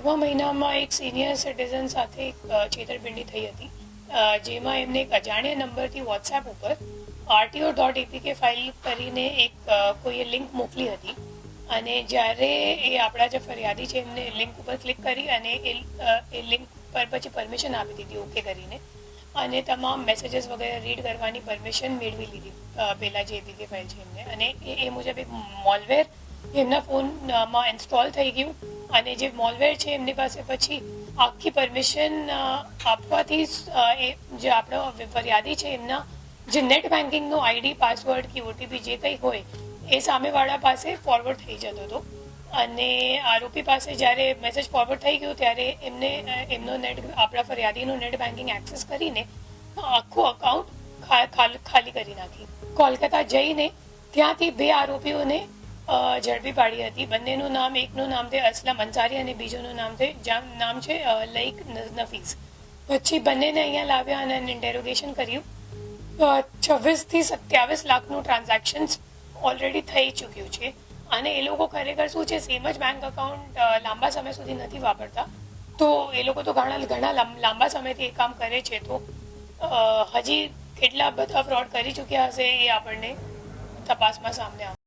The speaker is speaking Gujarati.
આઠમા મહિનામાં એક સિનિયર સિટીઝન સાથે એક છેતરપિંડી થઈ હતી. જેમાં એમને એક અજાણ્યા નંબરથી વોટ્સએપ ઉપર આરટીઓ ડોટ એપીકે ફાઇલ કરીને એક કોઈએ લિંક મોકલી હતી. અને જ્યારે એ આપણા જે ફરિયાદી છે, એમને લિંક ઉપર ક્લિક કરી અને એ લિંક પર પછી પરમિશન આપી દીધી ઓકે કરીને. અને તમામ મેસેજીસ વગેરે રીડ કરવાની પરમિશન મેળવી લીધી પહેલાં જે એપીકે ફાઇલ છે એમને. અને એ મુજબ એક મોલવેર એમના ફોનમાં ઇન્સ્ટોલ થઈ ગયું. અને જે મોલવેર છે, એમની પાસે પછી આખી પરમિશન આપવાથી જે આપણો ફરિયાદી છે, એમના જે નેટ બેન્કિંગનો આઈડી પાસવર્ડ કે ઓટીપી જે કંઈ હોય, એ સામેવાળા પાસે ફોરવર્ડ થઈ જતો હતો. અને આરોપી પાસે જ્યારે મેસેજ ફોરવર્ડ થઈ ગયો, ત્યારે એમને એમનો નેટ આપણા ફરિયાદીનું નેટ બેન્કિંગ એક્સેસ કરીને આખું અકાઉન્ટ ખાલી કરી નાખી. કોલકાતા જઈને ત્યાંથી બે આરોપીઓને ઝડપી પાડી હતી. બંનેનું નામ એકનું નામ છે અસલમ અંસારી અને બીજુનું નામ છે જામ, નામ છે લઈક નફીસ. પછી બંનેને અહીંયા લાવ્યા અને ઇન્ટેરોગેશન કર્યું. છવ્વીસથી સત્યાવીસ લાખનું ટ્રાન્ઝેક્શન્સ ઓલરેડી થઈ ચૂક્યું છે. અને એ લોકો ખરેખર શું છે સેમ જ બેંક અકાઉન્ટ લાંબા સમય સુધી નથી વાપરતા. તો એ લોકો તો ઘણા ઘણા લાંબ- સમયથી એ કામ કરે છે. તો હજી કેટલા બધા ફ્રોડ કરી ચૂક્યા હશે એ આપણને તપાસમાં સામે આવશે